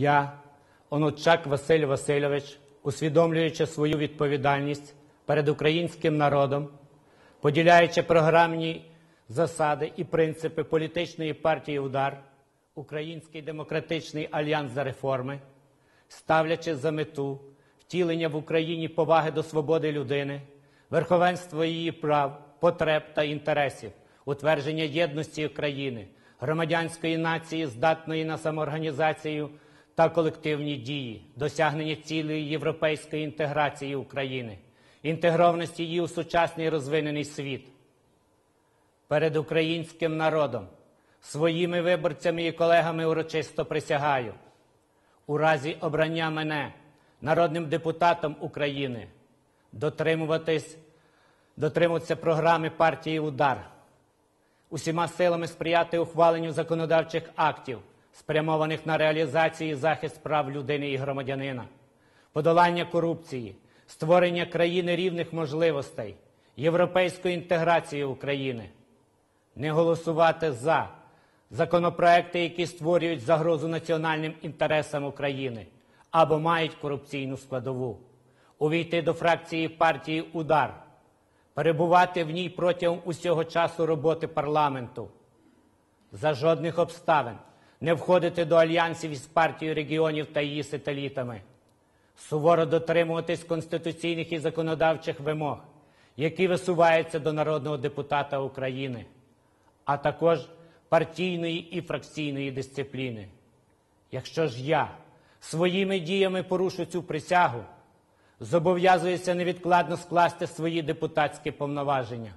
Я, Онучак Василь Васильович, усвідомлюючи свою відповідальність перед українським народом, поділяючи програмні засади і принципи політичної партії Удар, Український демократичний альянс за реформи, ставлячи за мету втілення в Україні поваги до свободи людини, верховенства її прав, потреб та інтересів, утвердження єдності України, громадянської нації, здатної на самоорганізацію та колективні дії, досягнення цілої європейської інтеграції України, інтегрованості її у сучасний розвинений світ. Перед українським народом, своїми виборцями і колегами урочисто присягаю у разі обрання мене народним депутатом України дотримуватись, дотримуватися програми партії Удар, усіма силами сприяти ухваленню законодавчих актів, спрямованих на реалізацію і захист прав людини і громадянина, подолання корупції, створення країни рівних можливостей, європейської інтеграції України, не голосувати за законопроекти, які створюють загрозу національним інтересам України або мають корупційну складову, увійти до фракції партії Удар, перебувати в ній протягом усього часу роботи парламенту, за жодних обставин не входити до альянсів із партією регіонів та її сателітами, суворо дотримуватись конституційних і законодавчих вимог, які висуваються до народного депутата України, а також партійної і фракційної дисципліни. Якщо ж я своїми діями порушу цю присягу, зобов'язуюся невідкладно скласти свої депутатські повноваження.